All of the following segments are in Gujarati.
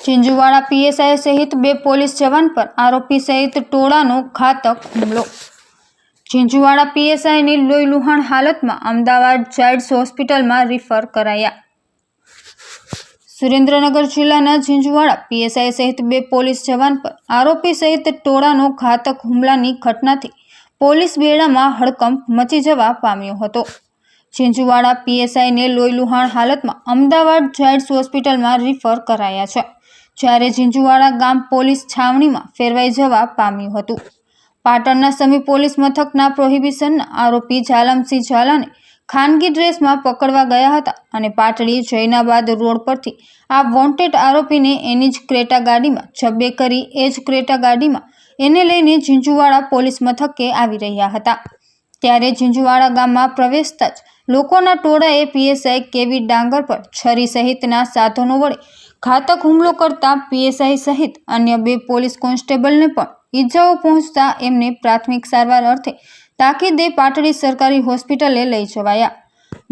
ચિંજુવાડા પીએસઆઈ સહિત બે પોલીસ જવાન પર આરોપી સહિત ટોળાનો ઘાતક હુમલો. ચિંજુવાડા પીએસઆઈની લોહીલુહાણ હાલતમાં અમદાવાદ ચાઇલ્ડ્સ હોસ્પિટલમાં રિફર કરાયા. સુરેન્દ્રનગર જિલ્લાના ઝીંઝુવાડા પીએસઆઈ સહિત બે પોલીસ જવાન પર આરોપી સહિત ટોળાનો ઘાતક હુમલાની ઘટનાથી પોલીસ બેડામાં હડકંપ મચી જવા પામ્યો હતો. ઝીંઝુવાડા પીએસઆઈને લોહીલુહાણ હાલતમાં અમદાવાદ જાયડ્સ હોસ્પિટલમાં રિફર કરાયા છે. જ્યારે ઝીંઝુવાડા ગામ પોલીસ છાવણીમાં ફેરવાઈ જવા પામ્યું હતું. પાટણના સમી પોલીસ મથકના પ્રોહિબિશનના આરોપી ઝાલમસિંહ ઝાલાને ખાનગી ડ્રેસમાં પકડવા ગયા હતા અને પાટડી જૈનાબાદ રોડ પરથી આ વોન્ટેડ આરોપીને એની જ ક્રેટા ગાડીમાં જબ્બે કરી એ જ ક્રેટા ગાડીમાં એને લઈને ઝીંઝુવાડા પોલીસ મથકે આવી રહ્યા હતા. ત્યારે ઝીંઝુવાડા ગામમાં પ્રવેશતા જ લોકોના ટોળાએ પીએસઆઈ કેવી ડાંગર પર છરી સહિતના સાધનો વડે ઘાતક હુમલો કરતા પીએસઆઈ સહિત અન્ય બે પોલીસ કોન્સ્ટેબલને પણ ઈજાઓ પહોંચતા એમને પ્રાથમિક સારવાર અર્થે તાકીદે પાટડી સરકારી હોસ્પિટલે લઈ જવાયા.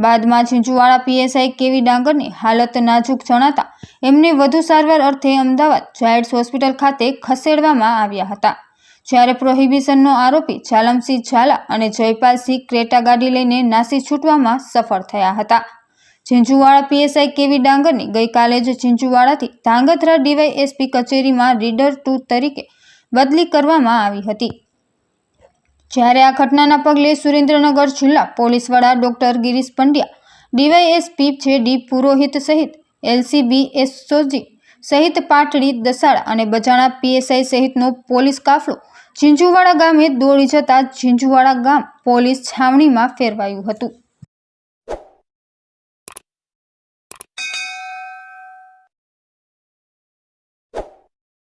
બાદમાં ઝીંઝુવાડા પીએસઆઈ કેવી ડાંગરની હાલત નાજુક જણાતા એમને વધુ સારવાર અર્થે અમદાવાદ જાયડ્સ હોસ્પિટલ ખાતે ખસેડવામાં આવ્યા હતા. જ્યારે પ્રોહિબિશનનો આરોપી ઝાલમસિંહ ઝાલા અને જયપાલસિંહ ક્રેટા ગાડી લઈને નાસી છૂટવામાં સફળ થયા હતા. ઝીંઝુવાડા પીએસઆઈ કેવી ડાંગરની ગઈકાલે જ ઝીંઝુવાડાથી ધાંગધ્રા ડીવાયએસપી કચેરીમાં રીડર ટુ તરીકે બદલી કરવામાં આવી હતી. જ્યારે આ ઘટનાના પગલે સુરેન્દ્રનગર જિલ્લા પોલીસ વડા doctor Girish Pandya, DYSP J D Purohit સહિત એલસીબી એસઓજી સહિત પાટડી દસાડ અને બજાણા પીએસઆઈ સહિતનો પોલીસ કાફલો ઝીંઝુવાડા ગામે દોડી જતા ઝીંઝુવાડા ગામ પોલીસ છાવણીમાં ફેરવાયું હતું.